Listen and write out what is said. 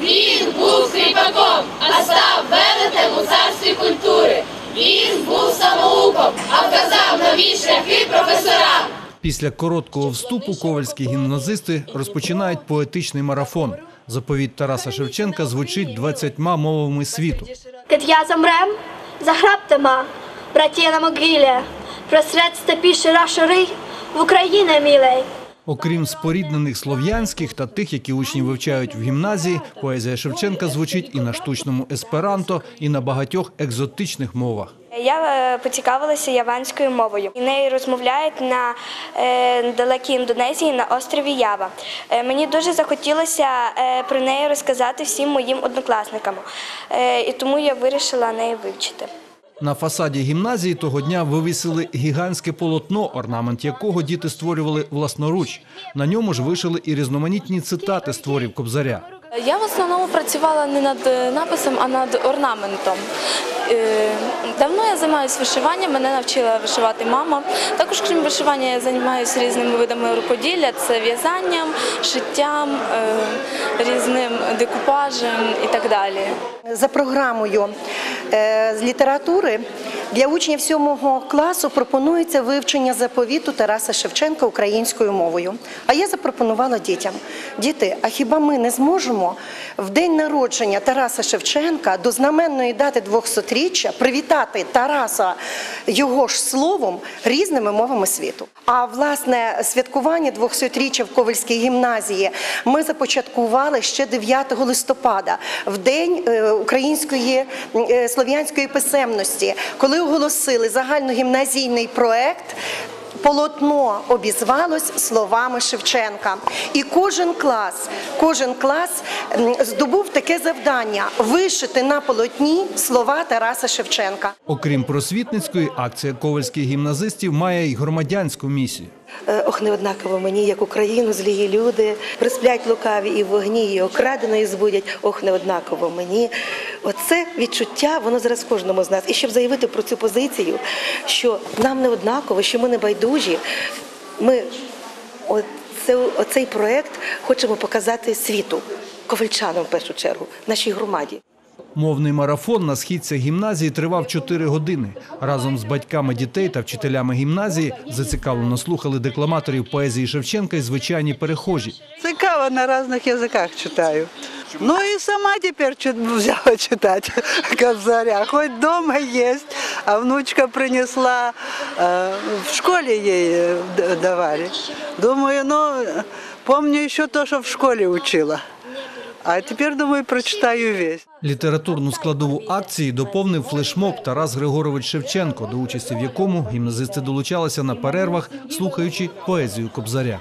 Він був кріпаком, а став велетем у царстві культури. Він був самоуком, а вказав нові шляхи професорам. Після короткого вступу ковальські гімназисти розпочинають поетичний марафон. Заповідь Тараса Шевченка звучить 20 мовами світу. Ja zamrem, zahrabte ma, bratie na mogile, prosred степі шира шири, в Україні милей. Окрім споріднених слов'янських та тих, які учні вивчають в гімназії, поезія Шевченка звучить і на штучному есперанто, і на багатьох екзотичних мовах. Я е, поцікавилася яванською мовою. І нею розмовляють на е, далекій Індонезії на острові Ява. Е, мені дуже захотілося про неї розказати всім моїм однокласникам, і тому я вирішила неї вивчити. На фасаді гімназії того дня вивісили гігантське полотно, орнамент якого діти створювали власноруч. На ньому ж вишили і різноманітні цитати з творів Кобзаря. Я в основному працювала не над е, написом, а над орнаментом. Е, Давно я займаюся вишиванням, мене навчила вишивати мама. Також, крім вишивання, я займаюся різними видами рукоділля, це в'язанням, шиттям, е, різним декупажем і так далі. За програмою з літератури для учнів сьомого класу пропонується вивчення заповіту Тараса Шевченка українською мовою. А я запропонувала дітям: діти, а хіба ми не зможемо в день народження Тараса Шевченка до знаменної дати 200-річчя привітати Тараса його ж словом різними мовами світу? А власне святкування 200-річчя в Ковальській гімназії ми започаткували ще 9 листопада, в день е, української е, слов'янської писемності, коли оголосили загальногімназійний проект. Полотно обізвалось словами Шевченка, і кожен клас, кожен клас здобув таке завдання вишити на полотні слова Тараса Шевченка. Окрім просвітницької, акція ковальських гімназистів має й громадянську місію. Е, Ох, не однаково мені, як Україну, злії люди, присплять лукаві і вогні, і окраденої збудять. Ох, не однаково мені. Оце відчуття, воно зараз в кожному з нас. І щоб заявити про цю позицію, що нам не однаково, що ми не байдужі, ми оце, оцей проект хочемо показати світу, ковальчанам в першу чергу, нашій громаді. Мовний марафон на східцях гімназії тривав 4 години. Разом з батьками дітей та вчителями гімназії зацікавлено слухали декламаторів поезії Шевченка і звичайні перехожі. Цікаво, на різних язиках читаю. Ну і сама тепер взяла читати Кобзаря. Хоч вдома є, а внучка принесла, е, в школі їй е, давали. Думаю, ну, помню ще то, що в школі учила. А тепер, думаю, прочитаю весь. Літературну складову акції доповнив флешмоб Тарас Григорович Шевченко, до участі в якому гімназисти долучалися на перервах, слухаючи поезію Кобзаря.